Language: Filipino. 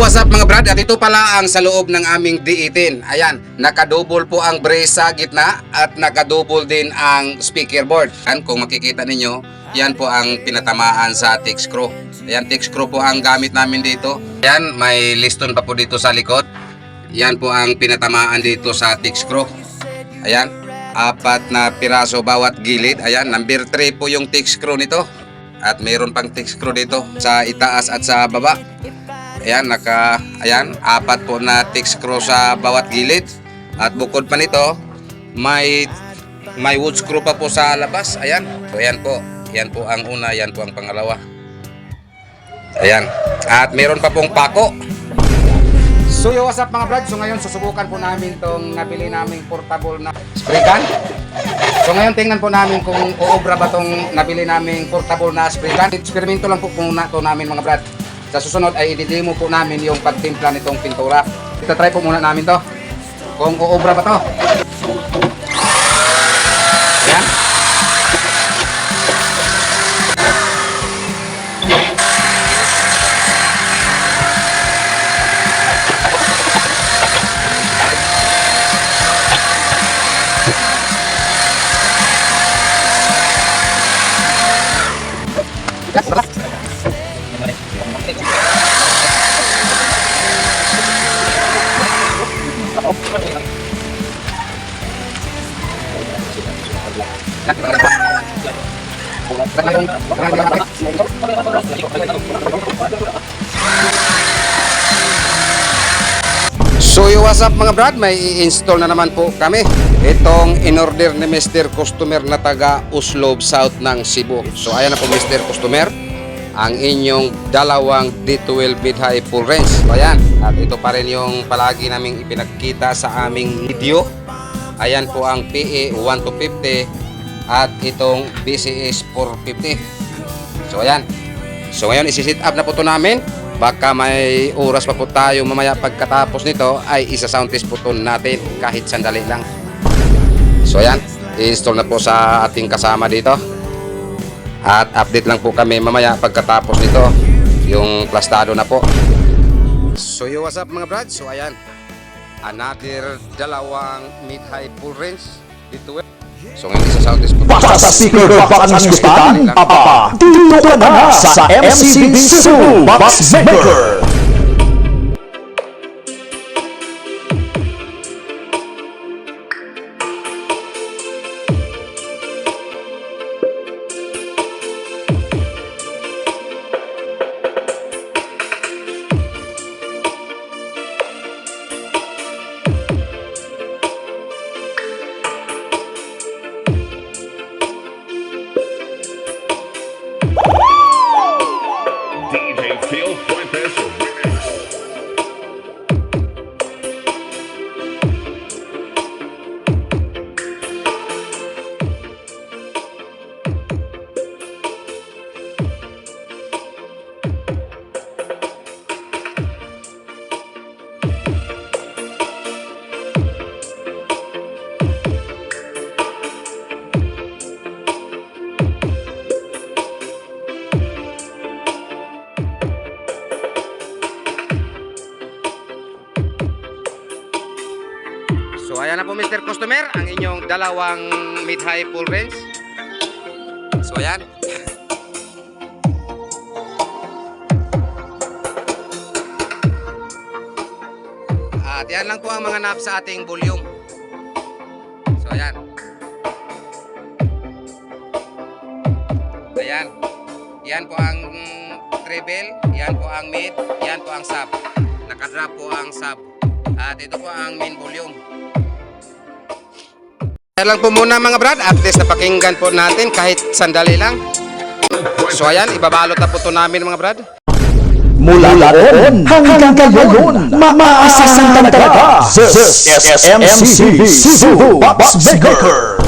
what's up mga brad? At ito pala ang sa loob ng aming D18. Ayan, nakadouble po ang brace sa gitna at nakadouble din ang speaker board. Ayan, kung makikita ninyo, yan po ang pinatamaan sa tick screw. Ayan, tick screw po ang gamit namin dito. Ayan, may liston pa po dito sa likod. Yan po ang pinatamaan dito sa tick screw. Ayan, apat na piraso bawat gilid. Ayan, number 3 po yung tick screw nito. At mayroon pang tick screw dito sa itaas at sa baba. Ayan, naka, ayan, apat po na tick screw sa bawat gilid. At bukod pa nito, may, may wood screw pa po sa labas. Ayan, so ayan po. Yan po ang una, yan po ang pangalawa. Ayan. At meron pa pong pako. So yo, what's up mga brad? So ngayon susubukan po namin tong nabili naming portable na spray gun. So ngayon tingnan po namin kung uobra ba tong nabili naming portable na spray gun. Eksperimento lang po muna to namin mga brad. Sa susunod ay i-demo po namin yung pagtimpla nitong pintura. Ito try po muna namin to. Kung uobra ba to. Yan. So yo, what's up mga brad? May i-install na naman po kami. Itong in-order ni Mr. Customer na taga Uslob South ng Cebu. So ayan na po Mr. Customer. Ang inyong dalawang D12 mid-high full range. So ayan. At ito pa rin yung palagi naming ipinagkita sa aming video. Ayan po ang PE 1250 at itong BCS 450. So ayan. So ngayon isi-set up na po to namin. Baka may oras pa po tayo mamaya pagkatapos nito ay isa-sound test po to natin kahit sandali lang. So ayan, i-install na po sa ating kasama dito. At update lang po kami mamaya pagkatapos nito. Yung plastado na po. So yo, what's up mga brad? So ayan, another dalawang mid-high full range dito. So ngayon isa-sound test po. Basta sa speaker pa ang gustuhan, papa, dito ka na sa MCB Cebu Box Maker. Brasil. Ayan na po Mr. Customer, ang inyong dalawang mid-high full range. So ayan. At yan lang po ang mga knob sa ating volume. So ayan. Ayan. Yan po ang treble, yan po ang mid, yan po ang sub. Nakadrop po ang sub. At ito po ang main volume. Ayan lang po muna mga brad, at least napakinggan po natin kahit sandali lang. So ayan, ibabalot na po to namin mga brad. Mula noon hanggang ngayon, maaasahan talaga. This is MCB Cebu Box Maker.